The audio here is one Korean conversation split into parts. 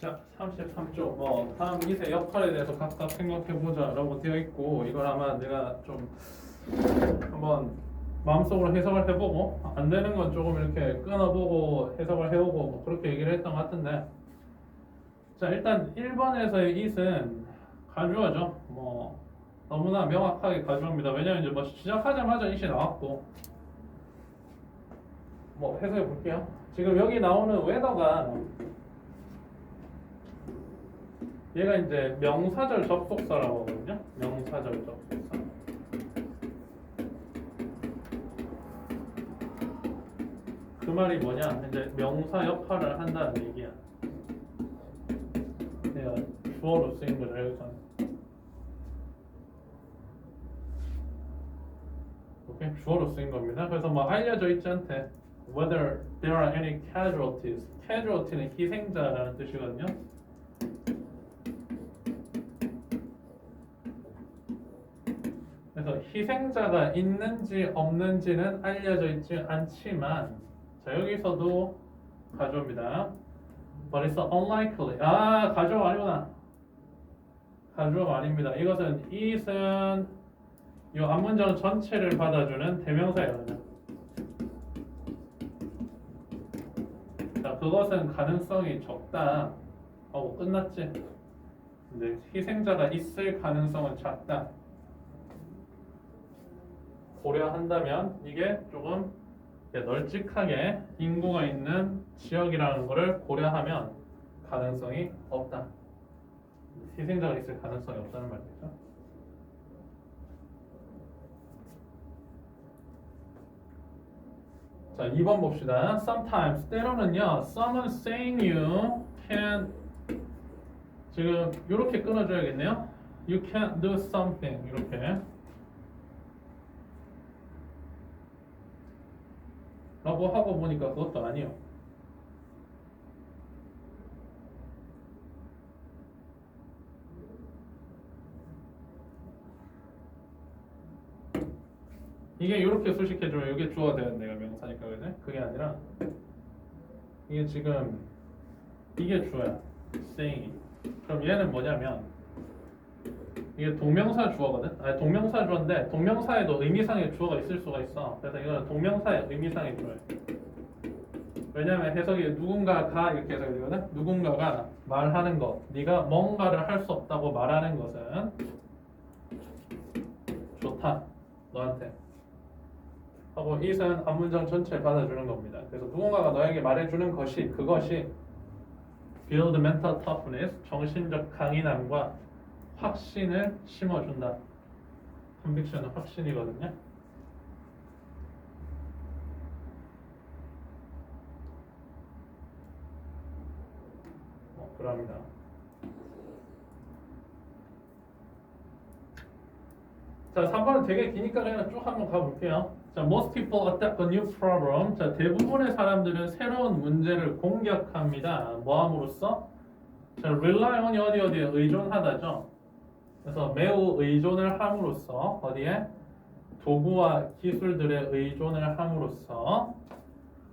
자, 33쪽. 뭐 다음 미세 역할에 대해서 각각 생각해 보자 라고 되어 있고 이걸 아마 내가 좀 한번 마음속으로 해석을 해보고 안 되는 건 조금 이렇게 끊어보고 해석을 해오고 뭐 그렇게 얘기를 했던 것 같은데 자 일단 1번에서의 it은 가주어죠. 뭐 너무나 명확하게 가주어입니다. 왜냐면 이제 뭐 시작하자마자 it이 나왔고 뭐 해석해 볼게요. 지금 여기 나오는 웨더가 얘가 이제 명사절 접속사라고 하거든요. 명사절 접속사. 그 말이 뭐냐? 이제 명사 역할을 한다는 얘기야. 내가 주어로 쓰인 거죠 여기서는. 오케이 주어로 쓰인 겁니다. 그래서 뭐 알려져 있지 않대. Whether there are any casualties. casualty는 희생자라는 뜻이거든요. 그래서 희생자가 있는지 없는지는 알려져 있지 않지만 자 여기서도 가져옵니다. But it's unlikely. 아 가져가 아니구나. 가져가 아닙니다. 이것은 it은 이 앞문장 전체를 받아주는 대명사예요. 자 그것은 가능성이 적다 하고 끝났지. 근데 희생자가 있을 가능성은 작다. 고려한다면 이게 조금 널찍하게 인구가 있는 지역이라는 것을 고려하면 가능성이 없다. 희생자가 있을 가능성이 없다는 말이죠. 자, 2번 봅시다. Sometimes 때로는요. Someone saying you can 지금 이렇게 끊어줘야겠네요. You can't do something 이렇게. 라고 하고 보니까 그것도 아니요. 이게 이렇게 수식해주면 이게 주어야 되는 내가 명사니까 그지? 그게 아니라 이게 지금 이게 주어야 saying 그럼 얘는 뭐냐면 이게 동명사 주어거든? 아니 동명사 주어인데 동명사에도 의미상의 주어가 있을 수가 있어 그래서 이거는 동명사의 의미상의 주어야 왜냐면 해석이 누군가가 이렇게 해석이 되거든? 누군가가 말하는 것 네가 뭔가를 할 수 없다고 말하는 것은 좋다 너한테 하고 it은 앞문장 전체를 받아주는 겁니다. 그래서 누군가가 너에게 말해주는 것이 그것이 build mental toughness 정신적 강인함과 확신을 심어준다. 컨빅션은 확신이거든요. 어, 그럽니다. 자, 3번은 되게 기니까 그냥 쭉 한번 가볼게요. 자, most people attack a new problem. 자, 대부분의 사람들은 새로운 문제를 공격합니다. 뭐 함으로써? 자, rely on이 어디 어디에 의존하다죠. 그래서 매우 의존을 함으로써 어디에? 도구와 기술들에 의존을 함으로써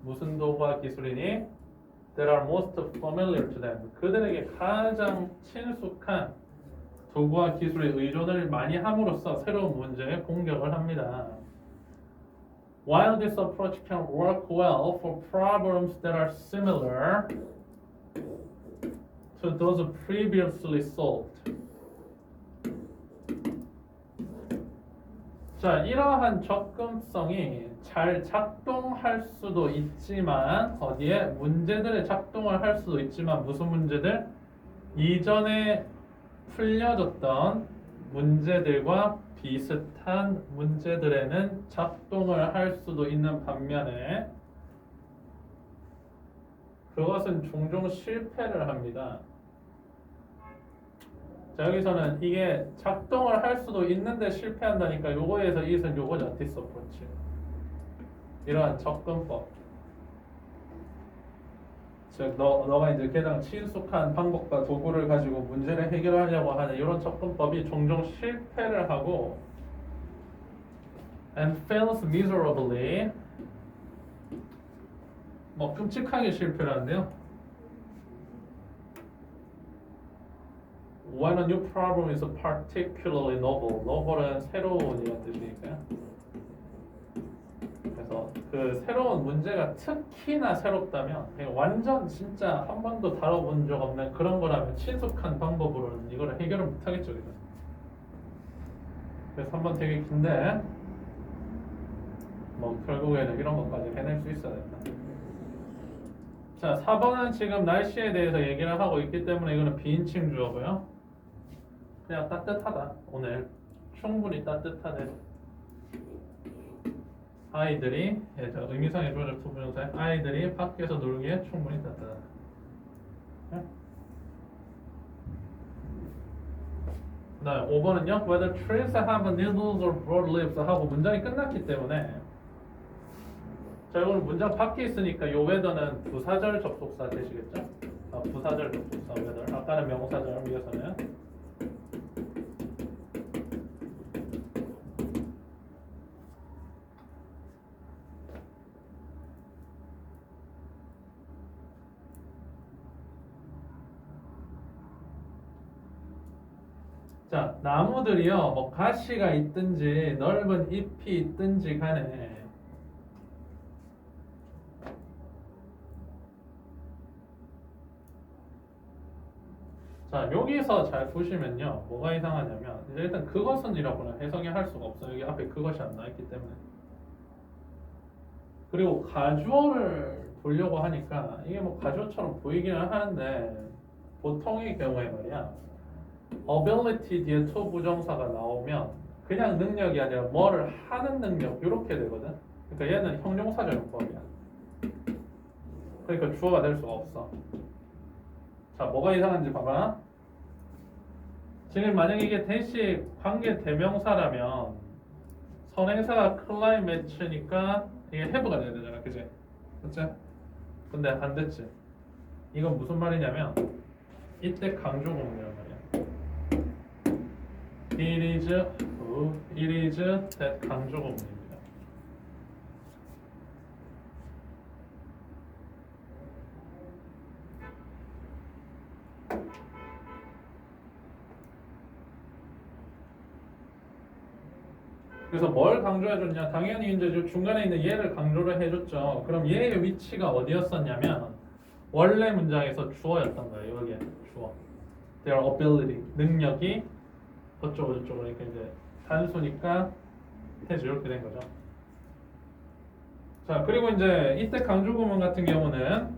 무슨 도구와 기술이니? That are most familiar to them. 그들에게 가장 친숙한 도구와 기술에 의존을 많이 함으로써 새로운 문제에 공격을 합니다. While this approach can work well for problems that are similar to those previously solved. 자, 이러한 접근성이 잘 작동할 수도 있지만 어디에 문제들의 작동을 할 수도 있지만 무슨 문제들? 이전에 풀려졌던 문제들과 비슷한 문제들에는 작동을 할 수도 있는 반면에 그것은 종종 실패를 합니다. 자 여기서는 이게 작동을 할 수도 있는데 실패한다니까 요거에서 이것은 요거죠 디스어프로치 이러한 접근법. 즉 너, 너가 이제 가장 친숙한 방법과 도구를 가지고 문제를 해결하려고 하는 이런 접근법이 종종 실패를 하고 and fails miserably. 뭐 끔찍하게 실패를 하는데요 When a new problem is particularly novel. novel은 새로운 이런 뜻이니까요. 그래서 그 새로운 문제가 특히나 새롭다면 완전 진짜 한 번도 다뤄본 적 없는 그런 거라면 친숙한 방법으로는 이거를 해결을 못하겠죠. 그래서 한 번 되게 긴데 뭐 결국에는 이런 것까지 해낼 수 있어야 된다. 자, 4번은 지금 날씨에 대해서 얘기를 하고 있기 때문에 이거는 비인칭 주어고요. 그냥 따뜻하다. 오늘 충분히 따뜻하대. 아이들이 예, 저 의미상의 주어적 투부정사에 아이들이 밖에서 놀기에 충분히 따뜻하다. 예? 그다음에 5번은요. Whether trees have needles or broad leaves 하고 문장이 끝났기 때문에 자 이거는 문장 밖에 있으니까 요 weather는 부사절 접속사 되시겠죠? 아, 부사절 접속사 weather. 아까는 명사절 위해서는 나무들이요, 뭐 가시가 있든지 넓은 잎이 있든지 간에 자, 여기서 잘 보시면요, 뭐가 이상하냐면 일단 그것은 이라고는 해석이 할 수가 없어요. 여기 앞에 그것이 안 나있기 때문에. 그리고 가주어를 보려고 하니까 이게 뭐 가주어처럼 보이기는 하는데 보통의 경우에 말이야. Ability 뒤에 to 부정사가 나오면 그냥 능력이 아니라 뭐를 하는 능력 이렇게 되거든. 그러니까 얘는 형용사절법이야. 그러니까 주어가 될 수가 없어. 자, 뭐가 이상한지 봐봐. 지금 만약에 이게 대시 관계 대명사라면 선행사가 클라이매츠니까 이게 해부가 돼야 되잖아, 그지? 그치? 근데 안 됐지. 이건 무슨 말이냐면 이때 강조문이란 말이야. It is, 어, it is that 강조문입니다. 그래서 뭘 강조해줬냐? 당연히 이제 저 중간에 있는 얘를 강조를 해줬죠. 그럼 얘의 위치가 어디였었냐면 원래 문장에서 주어였던 거예요. 여기에 주어. Their ability 능력이 어쩌고 저쩌고 이렇게 이제 단수니까 해주 이렇게 된 거죠. 자 그리고 이제 이때 강조 구문 같은 경우는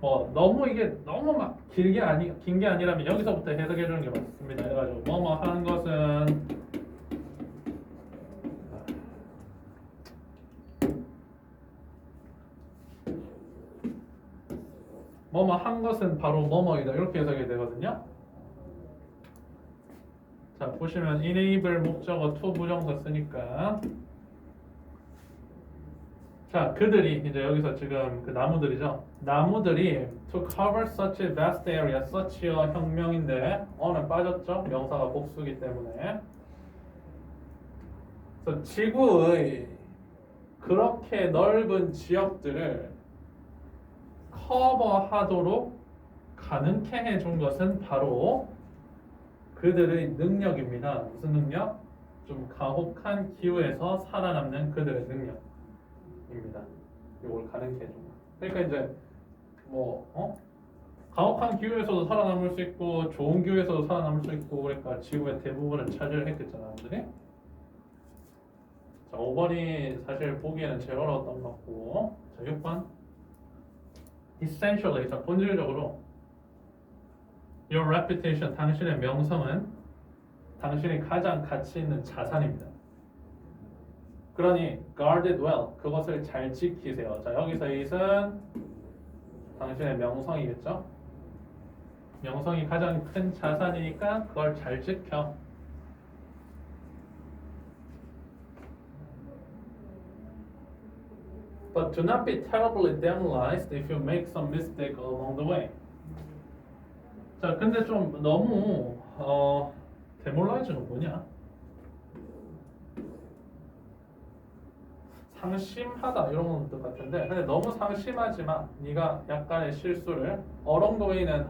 뭐 너무 이게 너무 막 길게 아니 긴 게 아니라면 여기서부터 해석해 주는 게 맞습니다. 그래가지고 뭐뭐 하는 것은 뭐뭐 한 것은 바로 뭐뭐이다 이렇게 해석이 되거든요. 자 보시면 enable 목적어 to 부정사 쓰니까 자 그들이 이제 여기서 지금 그 나무들이죠. 나무들이 to cover such a vast area, such여 혁명인데 어는 빠졌죠. 명사가 복수기 때문에. 그래서 지구의 그렇게 넓은 지역들을 커버하도록 가능케 해준 것은 바로 그들의 능력입니다. 무슨 능력? 좀 가혹한 기후에서 살아남는 그들의 능력입니다. 이걸 가능케 거. 그러니까 이제 뭐 어? 가혹한 기후에서도 살아남을 수 있고 좋은 기후에서도 살아남을 수 있고 그러니까 지구의 대부분을 차지를 했겠잖아, 남들이. 자, 5번이 사실 보기에는 제일 어려웠던 것 같고 자, 6번 essentially, 자, 본질적으로 your reputation, 당신의 명성은 당신이 가장 가치 있는 자산입니다. 그러니 guard it well, 그것을 잘 지키세요. 자, 여기서 it은 당신의 명성이겠죠? 명성이 가장 큰 자산이니까 그걸 잘 지켜. But do not be terribly demoralized if you make some mistake along the way. 자, 근데 좀 너무 어 데몰라이즈는 뭐냐? 상심하다 이런 뜻 같은데 근데 너무 상심하지 마. 네가 약간의 실수를 way는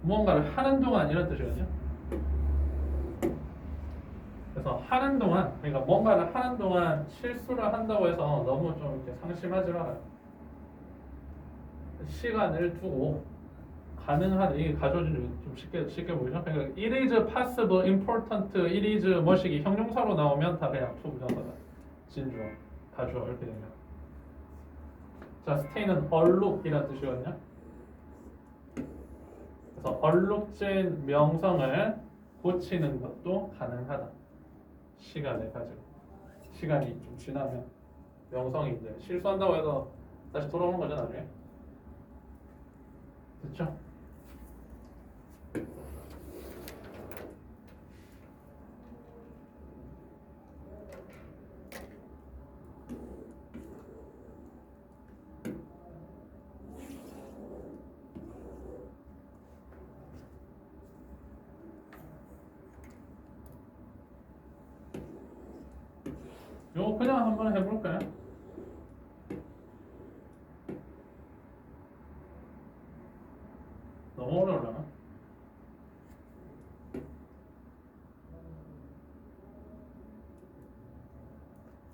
무언가를 하는 동안 이런 뜻이거든요. 그래서 하는 동안 그러니까 뭔가를 하는 동안 실수를 한다고 해서 너무 좀 이렇게 상심하지 말아요. 시간을 두고 가능한 이게 가져오는 좀 쉽게 쉽게 보이죠? 그러니까 it is possible, important, it is 뭐시기 형용사로 나오면 다 그냥 투부정사다. 진주, 가주어 이렇게 되면. 자, stay는 얼룩이라는 뜻이거든요. 그래서 얼룩진 명성을 고치는 것도 가능하다. 시간을 가지고 시간이 좀 지나면 명성이 이제 실수한다고 해서 다시 돌아오는 거죠 나중에. 됐죠? 요거 그냥 한번 해볼까요? 너무 어려울려나?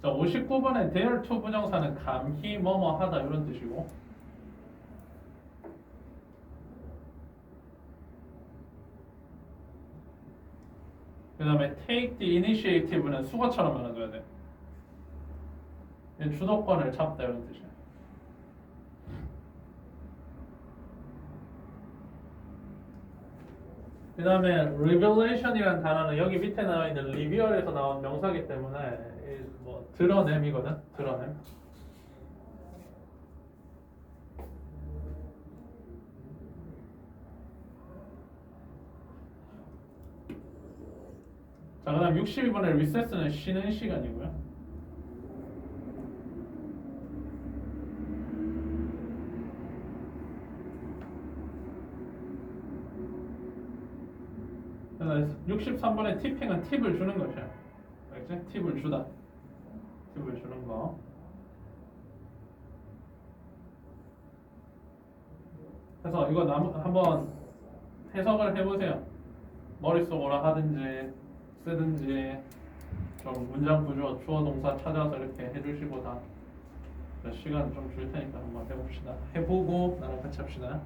자, 59번에 대열 투 부정사는 감히 뭐뭐 하다 이런 뜻이고 그 다음에 take the initiative는 수거처럼 만들어야 돼. 얘 주도권을 잡다 이런 뜻이야. 그 다음에 revelation이라는 단어는 여기 밑에 나와 있는 리뷰얼에서 나온 명사기 때문에 이뭐 드러냄이거든. 드러냄. 자, 그 다음 62번에 recess는 쉬는 시간이고요. 그래서 63번에 티핑은 팁을 주는 것이야. 알겠지? 팁을 주다. 팁을 주는 거. 그래서 이거 남, 한번 해석을 해보세요. 머릿속으로 하든지 쓰든지 좀 문장 구조, 주어 동사 찾아서 이렇게 해주시고 다 시간 좀 줄 테니까 한번 해봅시다. 해보고 나랑 같이 합시다.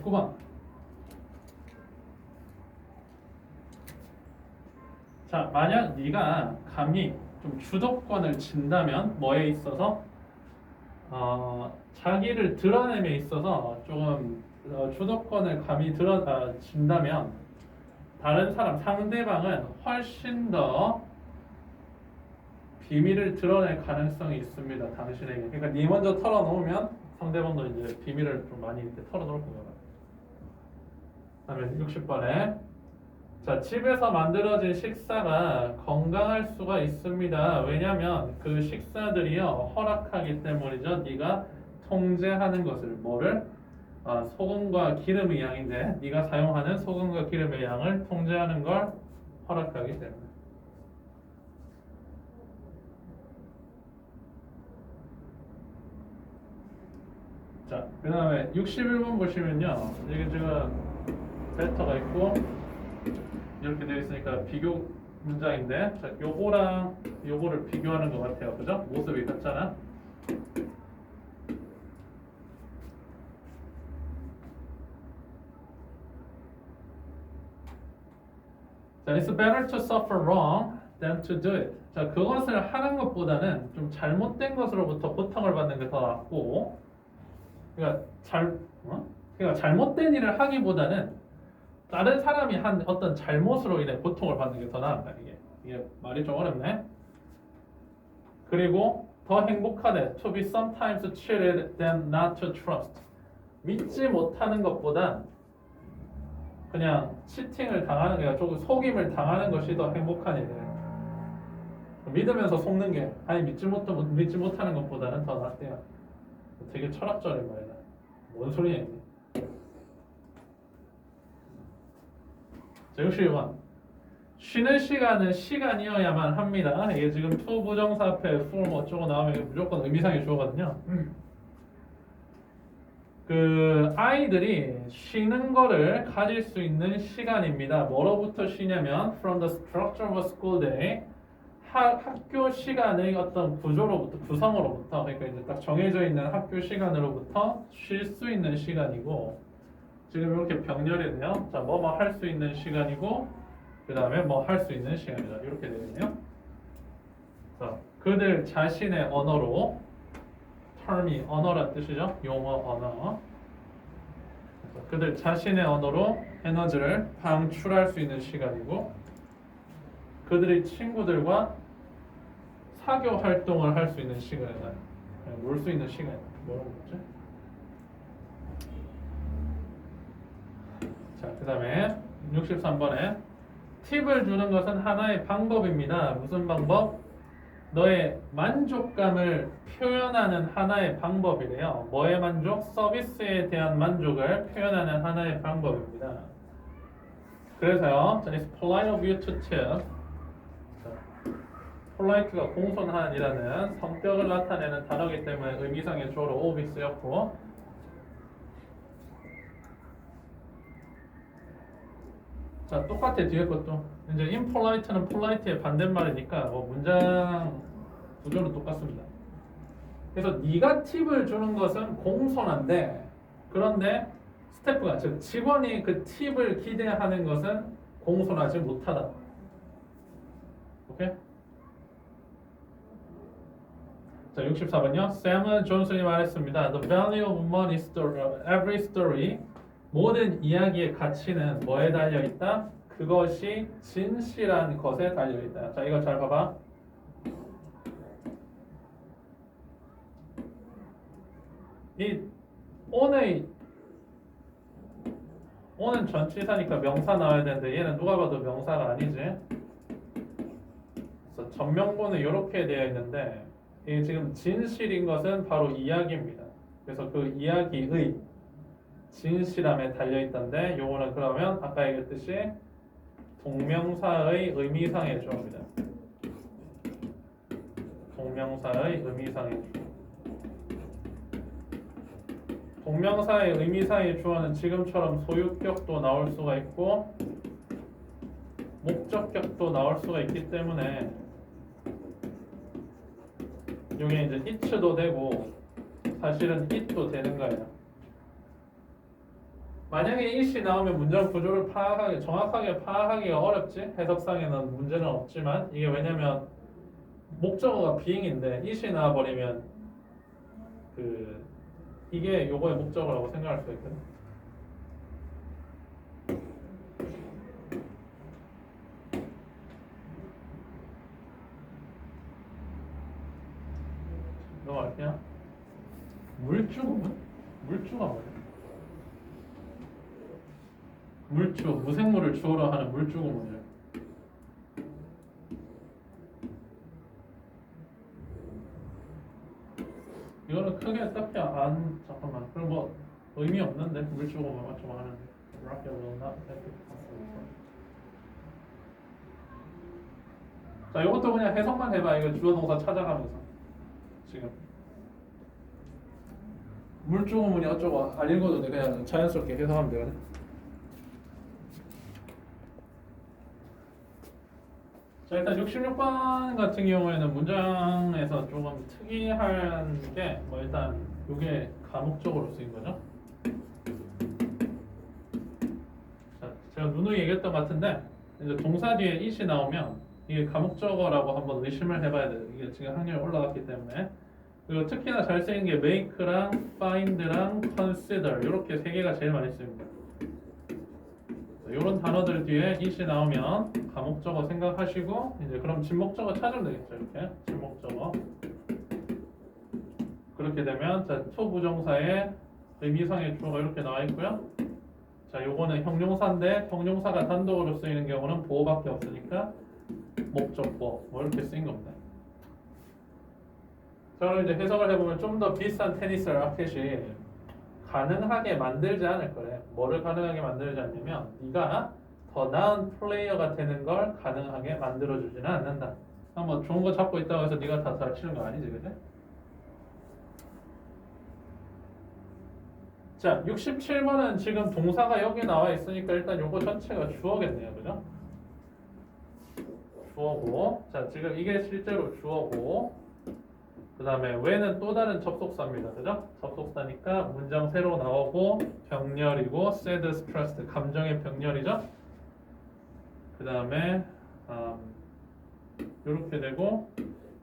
자, 59번. 자, 만약 네가 감히 좀 주도권을 진다면 뭐에 있어서 어, 자기를 드러냄에 있어서 조금 어, 주도권을 감히 드러 아, 진다면 다른 사람 상대방은 훨씬 더 비밀을 드러낼 가능성이 있습니다. 당신에게. 그러니까 네 먼저 털어놓으면 상대방도 이제 비밀을 좀 많이 털어놓을 거예요. 다음에 60번에 자 집에서 만들어진 식사가 건강할 수가 있습니다. 왜냐하면 그 식사들이요 허락하기 때문이죠. 네가 통제하는 것을 뭐를 아, 소금과 기름의 양인데 네가 사용하는 소금과 기름의 양을 통제하는 걸 허락하기 때문에. 자, 그 다음에 61번 보시면요. 이게 지금 벨터가 있고 이렇게 되어 있으니까 비교 문장인데 자, 요거랑 요거를 비교하는 것 같아요. 그죠? 모습이 같잖아. 자, it's better to suffer wrong than to do it. 자, 그것을 하는 것보다는 좀 잘못된 것으로부터 고통을 받는 게 더 낫고, 그러니까 잘, 어? 그러니까 잘못된 일을 하기보다는 다른 사람이 한 어떤 잘못으로 인해 고통을 받는 게 더 나았다 이게 이게 말이 좀 어렵네. 그리고 더 행복하대. To be sometimes cheated than not to trust. 믿지 못하는 것보다 그냥 치팅을 당하는 게 조금 속임을 당하는 것이 더 행복한 일이에요. 믿으면서 속는 게 아니 믿지 못 믿지 못하는 것보다는 더 낫대요. 되게 철학적인 말이다. 뭔 소리냐 이게. 자, 61번. 쉬는 시간은 시간이어야만 합니다. 이게 지금 to 부정사 앞에 form 어쩌고 나오면 무조건 의미상의 주어거든요. 그 아이들이 쉬는 거를 가질 수 있는 시간입니다. 뭐로부터 쉬냐면 from the structure of a school day 하, 학교 시간의 어떤 구조로부터 구성으로부터 그러니까 이제 딱 정해져 있는 학교 시간으로부터 쉴 수 있는 시간이고 지금 이렇게 병렬이 돼요. 자, 뭐 뭐 할 수 있는 시간이고 그 다음에 뭐 할 수 있는 시간이다. 이렇게 되겠네요. 자, 그들 자신의 언어로 term이 언어란 뜻이죠. 용어 언어. 그들 자신의 언어로 에너지를 방출할 수 있는 시간이고 그들의 친구들과 사교 활동을 할 수 있는 시간이다. 놀 수 있는 시간이다. 뭐라고 그랬지? 자, 그 다음에 63번에 팁을 주는 것은 하나의 방법입니다. 무슨 방법? 너의 만족감을 표현하는 하나의 방법이래요. 뭐의 만족? 서비스에 대한 만족을 표현하는 하나의 방법입니다. 그래서요, it's polite of you to tip. 자, polite가 공손한이라는 성격을 나타내는 단어이기 때문에 의미상의 주어로 of이 쓰였고, 자 똑같아 뒤에 것도 이제 impolite는 polite의 반대말이니까 뭐 문장 구조는 똑같습니다. 그래서 네가 팁을 주는 것은 공손한데 그런데 스태프가 즉 직원이 그 팁을 기대하는 것은 공손하지 못하다. 오케이? 자 64번요. 샘 존슨이 말했습니다. The value of money story, every story 모든 이야기의 가치는 뭐에 달려 있다? 그것이 진실한 것에 달려 있다. 자, 이거 잘 봐봐. 이 오의 오는 전치사니까 명사 나와야 되는데 얘는 누가 봐도 명사가 아니지. 그래서 전명보는 이렇게 되어 있는데 이 지금 진실인 것은 바로 이야기입니다. 그래서 그 이야기의 진실함에 달려 있던데 요거는 그러면 아까 얘기했듯이 동명사의 의미상의 주어입니다. 동명사의 의미상의 주어. 동명사의 의미상의 주어는 지금처럼 소유격도 나올 수가 있고 목적격도 나올 수가 있기 때문에 이게 이제 it도 되고 사실은 it도 되는 거예요. 만약에 it이 나오면 문장 구조를 파악하기 정확하게 파악하기가 어렵지 해석상에는 문제는 없지만 이게 왜냐면 목적어가 being인데 it이 나와버리면 그 이게 요거의 목적어라고 생각할 수 있거든. 넘어갈게요. 물주구문? 물주가 뭐야? 물주, 무생물을 주어로 하는 물주구문을 이거는 크게 딱히 안 잠깐만. 그럼 뭐 의미 없는데? 물주구문 맞춰 하는데 not affect the possible. 자 이것도 그냥 해석만 해봐. 이거 주어 동사 찾아가면서. 지금. 물주구문이 어쩌고? 안 읽어도 돼. 그냥 자연스럽게 해석하면 되거든 자 일단 66번 같은 경우에는 문장에서 조금 특이한 게 뭐 일단 이게 가목적으로 쓰인 거죠? 자 제가 누누이 얘기했던 것 같은데 이제 동사 뒤에 it이 나오면 이게 가목적어라고 한번 의심을 해봐야 돼요. 이게 지금 확률이 올라갔기 때문에. 그리고 특히나 잘 쓰이는 게 make랑 find랑 consider 이렇게 세 개가 제일 많이 쓰입니다 이런 단어들 뒤에 it이 나오면 가목적어 생각하시고 이제 그럼 진목적어 찾으면 되겠죠 이렇게. 진목적어 그렇게 되면 자 초부정사의 의미상의 주어가 이렇게 나와 있고요. 자 요거는 형용사인데 형용사가 단독으로 쓰이는 경우는 보호밖에 없으니까 목적보 뭐 이렇게 쓰인 겁니다. 자 그럼 이제 해석을 해보면 좀 더 비싼 테니스 라켓이 가능하게 만들지 않을 거래. 뭐를 가능하게 만들지 않냐면 네가 더 나은 플레이어가 되는 걸 가능하게 만들어주지는 않는다. 아, 뭐 좋은 거 잡고 있다고 해서 네가 다 잘 치는 거 아니지, 그지? 자, 67번은 지금 동사가 여기 나와 있으니까 일단 요거 전체가 주어겠네요, 그죠? 주어고, 자 지금 이게 실제로 주어고, 그 다음에 왜는 또 다른 접속사입니다, 그죠? 접속사니까 문장 새로 나오고 병렬이고 sad, stressed 감정의 병렬이죠. 그 다음에 이렇게 되고,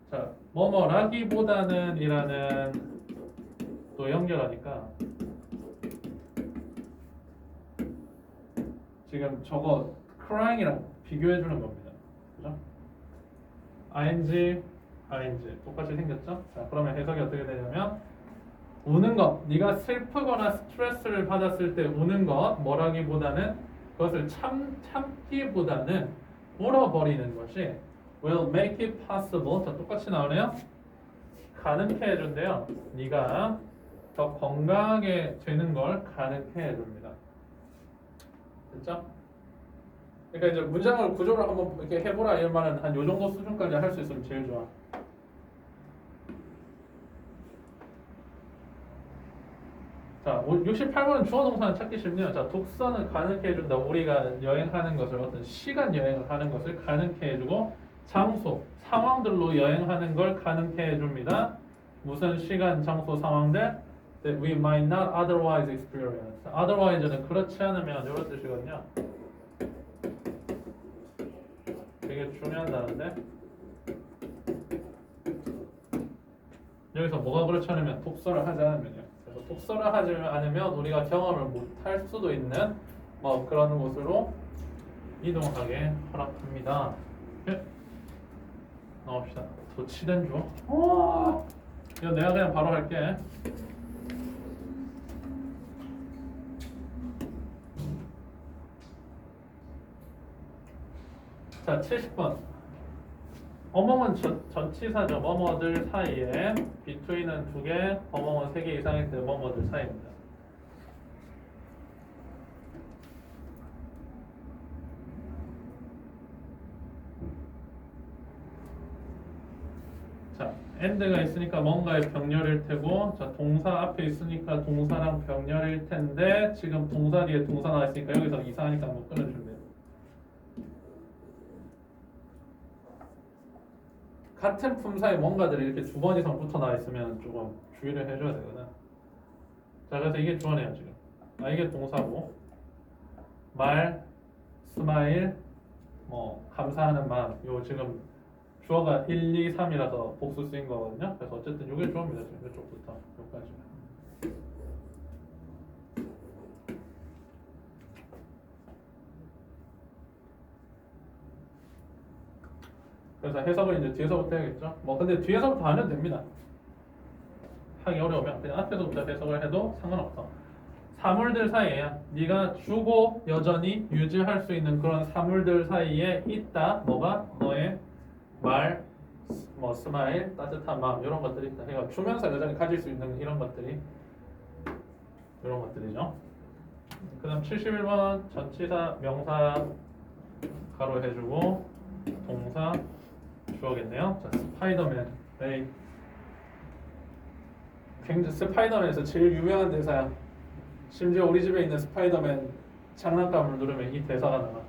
자 뭐뭐라기보다는 이라는 또 연결하니까 지금 저거 crying이랑 비교해 주는 겁니다. 그죠? ing, ing 똑같이 생겼죠? 자, 그러면 해석이 어떻게 되냐면 우는 것, 네가 슬프거나 스트레스를 받았을 때 우는 것 뭐라기보다는 그것을 참 참기보다는 울어버리는 것이 will make it possible. 자, 똑같이 나오네요. 가능케 해준대요. 네가 더 건강하게 되는 걸 가능케 해줍니다. 됐죠? 그러니까 이제 문장을 구조를 한번 이렇게 해보라 이런 말은 한 요 정도 수준까지 할 수 있으면 제일 좋아. 자, 68번은 주어 동사는 찾기 쉽네요. 자, 독서는 가능케 해준다. 우리가 여행하는 것을 어떤 시간 여행을 하는 것을 가능케 해주고 장소, 상황들로 여행하는 걸 가능케 해줍니다. 무슨 시간, 장소, 상황들 that we might not otherwise experience. otherwise는 그렇지 않으면 이런 뜻이거든요. 되게 단어인데 여기서 뭐가 그렇지 않으면 독서를 하지 않으면요. 그래서 독서를 하지 않으면 우리가 경험을 못 할 수도 있는 뭐 그런 곳으로 이동하게 허락합니다. 예. 나옵시다. 도치된 줘. 와. 이거 내가 그냥 바로 할게. 자, 70번. 어멍은 전, 전치사죠. 뭐뭐들 사이에 between은 두 개, 어멍은 세 개 이상일 때 뭐뭐들 사이입니다. 자, and가 있으니까 뭔가의 병렬일 테고, 자, 동사 앞에 있으니까 동사랑 병렬일 텐데, 지금 동사 뒤에 동사 나와 있으니까 여기서 이상하니까 한번 끊어주면 돼요. 같은 품사의 뭔가들이 이렇게 두 번 이상 붙어 나와 있으면 조금 주의를 해줘야 되거든. 자, 그래서 이게 주어네요 지금. 아 이게 동사고 말, 스마일, 뭐 감사하는 마음. 요 지금 주어가 1, 2, 3이라서 복수 쓰인 거거든요. 그래서 어쨌든 이게 주어입니다 지금 이쪽부터 여기까지. 그래서 해석을 이제 뒤에서부터 해야겠죠. 뭐 근데 뒤에서부터 안 해도 됩니다. 하기 어려우면 그냥 앞에서부터 해석을 해도 상관없어. 사물들 사이에 네가 주고 여전히 유지할 수 있는 그런 사물들 사이에 있다. 뭐가 너의 말, 뭐 스마일, 따뜻한 마음 이런 것들이 있다. 그러니까 주면서 여전히 가질 수 있는 이런 것들이 이런 것들이죠. 그다음 71번 전치사 명사 가로 해주고 동사 주어겠네요. 자, 스파이더맨. 네. 굉장히 스파이더맨에서 제일 유명한 대사야. 심지어 우리 집에 있는 스파이더맨 장난감을 누르면 이 대사가 나와.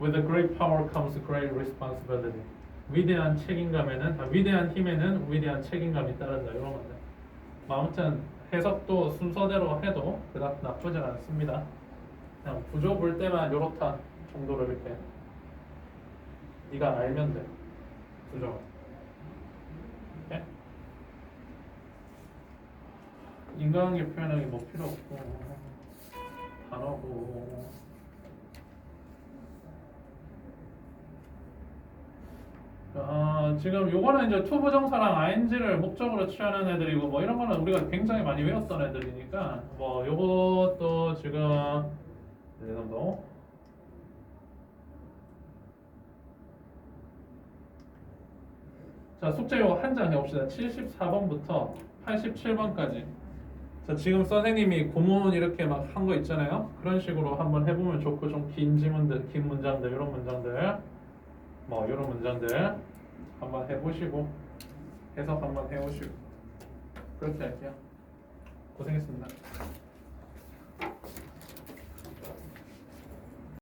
With great power comes great responsibility. 위대한 책임감에는 아, 위대한 힘에는 위대한 책임감이 따른다 이런 건데. 뭐 아무튼 해석도 순서대로 해도 그닥 나쁘진 않습니다. 그냥 구조 볼 때만 요렇다 정도로 이렇게 네가 알면 돼. 그죠? 예? 인간관계 표현하기 뭐 필요 없고 단어고 아, 지금 요거는 이제 투부정사랑 ing를 목적으로 취하는 애들이고 뭐 이런 거는 우리가 굉장히 많이 외웠던 애들이니까 뭐 요것도 지금 네정도 자, 숙제 요거 한 장 해봅시다. 74번부터 87번까지. 자, 지금 선생님이 구문 이렇게 막 한 거 있잖아요. 그런 식으로 한번 해보면 좋고 좀 긴 지문들, 긴 문장들 이런 문장들, 뭐 이런 문장들 한번 해보시고 해석 한번 해오시고 그렇게 할게요. 고생했습니다.